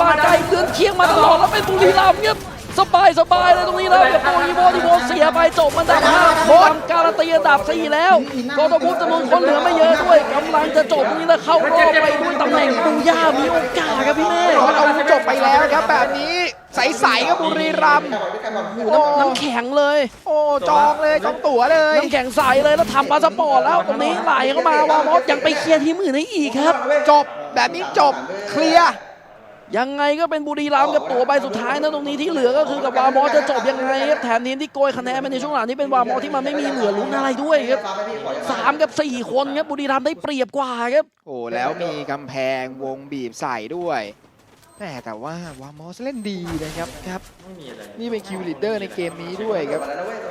ปาไก่เดือนเคียงมาตลอดแล้วเป็นบุรีรัมย์ครับสบายสบายเลยตรงนี้แล้วกับตัวอีโวอีโวเสียไปจบมันดับห้าบุรีรัมย์การันตีอันดับสี่แล้วกตพุทธจำนวนคนเหลือไม่เยอะด้วยกำลังจะจบตรงนี้แล้วเข้ารอบไปด้วยตำแหน่งปูย่ามีโอกาสครับพี่เมฆมันเอาจบไปแล้วครับแบบนี้ใสๆครับบุรีรัมย์โอ้น้ำน้ำแข็งเลย โอ้จองเลยจองตั๋วเลยน้ำแข็งใสเลยแล้วทำพาสปอร์ตแล้วตรงนี้ไหลเข้ามาวามอสยังไปเคลียร์ทีมอื่นให้อีกครับ จบแบบนี้จบเคลียร์ ยังไงก็เป็นบุรีรัมย์กับตัวใบสุดท้ายนะตรงนี้ที่เหลือก็คือกับวามอสจะจบยังไงครับแถมนี้ที่โกยคะแนนไปในช่วงหลังนี้เป็นวามอสที่มันไม่มีเหลือลุ้นอะไรด้วยครับสามกับสี่คนครับบุรีรัมย์ได้เปรียบกว่าครับโอ้แล้วมีกำแพงวงบีบใส่ด้วย แหมแต่ว่าวามอสเล่นดีนะครับครับ นี่เป็นคิวลีดเดอร์ในเกมนี้ด้วยครับ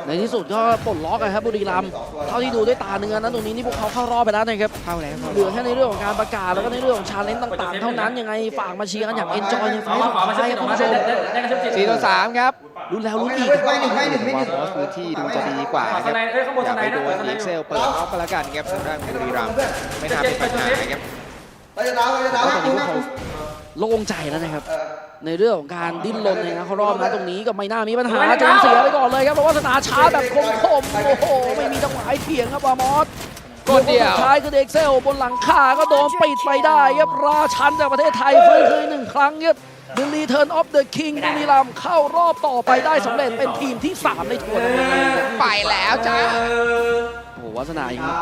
ในที่สุดก็ปลดล็อกอะครับบุรีรัมย์เท่าที่ดูด้วยตาเนื้อนั้นตรงนี้นี่พวกเขาเข้ารอบไปแล้วนะครับเข้าแล้วครับเหลือแค่ในเรื่องของการประกาศแล้วก็ในเรื่องของชาเลนจ์ต่างๆ เท่านั้นยังไงฝากมาเชียร์กันอย่างเอนจอยในไฟขวาล์ขวามาสุดเช็ท้ายคครับอคุอกณมาผู้ชได้มได้กันเช็คสี่ต่อสามครับลุ้นแล้วลุ้นอีกไม่หนึ่งไม่หนึ่งไม่หวานึ่งมอสพื้นที่ดูจะดีกว่าขวาคสรับไนเอ้ยข้างบนอสย่าไนไปนะโดเปินดสไนดีเซลเปิดออฟก็แล้วกันครับทางด้านบุรีรัมย์ไม่น่ามีปัญหาครับเราจะดาวเราจะดาวแล้วตอนกูนี้พวนะกเขา โล่งใจแล้วนะครับ ในเรื่องของการดิ้นรนเนี่ยนะเขารอบนะตรงนี้ก็ไม่น่ามีปัญหาจนเสียไปก่อนเลยครับเพราะว่าสนามช้าแบบคมๆโอ้โหไม่มีจังหวะให้เถียงครับวามอสคนเดียวสุดท้ายคือเด็กเซลบนหลังคาก็โดนปิดไปได้ครับราชันจากประเทศไทยฟื้นคืนหนึ่งครั้งครับ The Return of the King บุรีรัมย์เข้ารอบต่อไปได้สำเร็จเป็นทีมที่ 3 ในทัวร์นาเมนต์นี้ไปแล้วจ้าโอ้โหวาสนาอย่างนี้